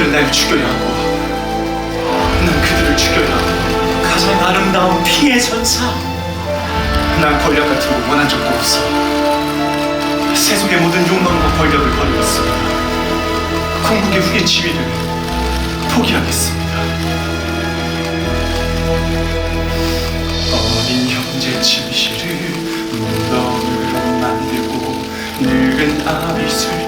그들은 날 죽여야 하고, 난 그들을 죽여야 하고, 가장 아름다운 피의 전사 난 권력 같은 거 원한 적도 없어. 세속의 모든 욕망과 권력을 버리고 있습니다. 궁극의 후계 지위를 포기하겠습니다. 어린 형제 침실을 무덤으로 만들고 늙은 아비 술잔을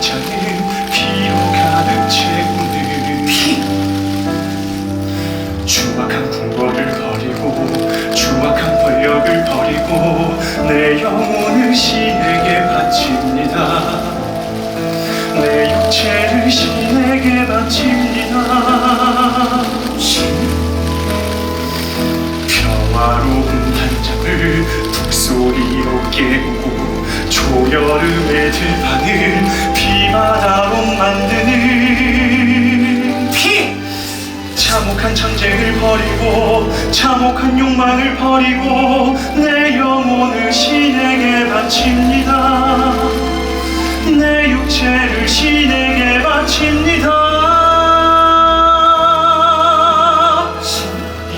추악한 궁궐을 버리고 추악한 권력을 버리고 내 영혼을 신에게 바칩니다. 내 육체를 신에게 바칩니다. 평화로운 단잠을 북소리로 깨우고 초여름의 들판을 욕망을 버리고 내 영혼을 신에게 바칩니다. 내 육체를 신에게 바칩니다.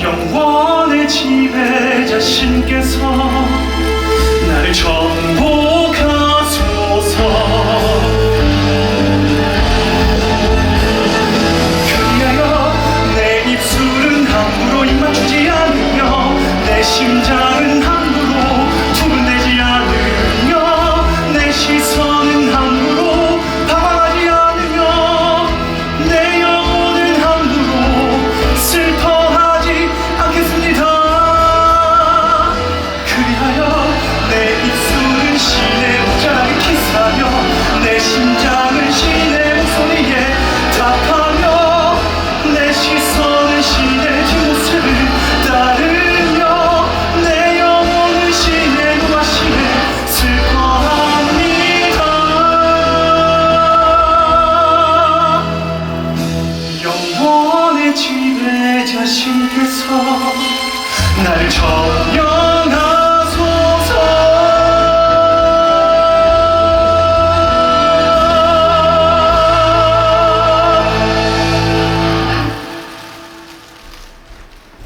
영원의 지배자 신께서 나를 정복 지배 자 신께서 나를 정녕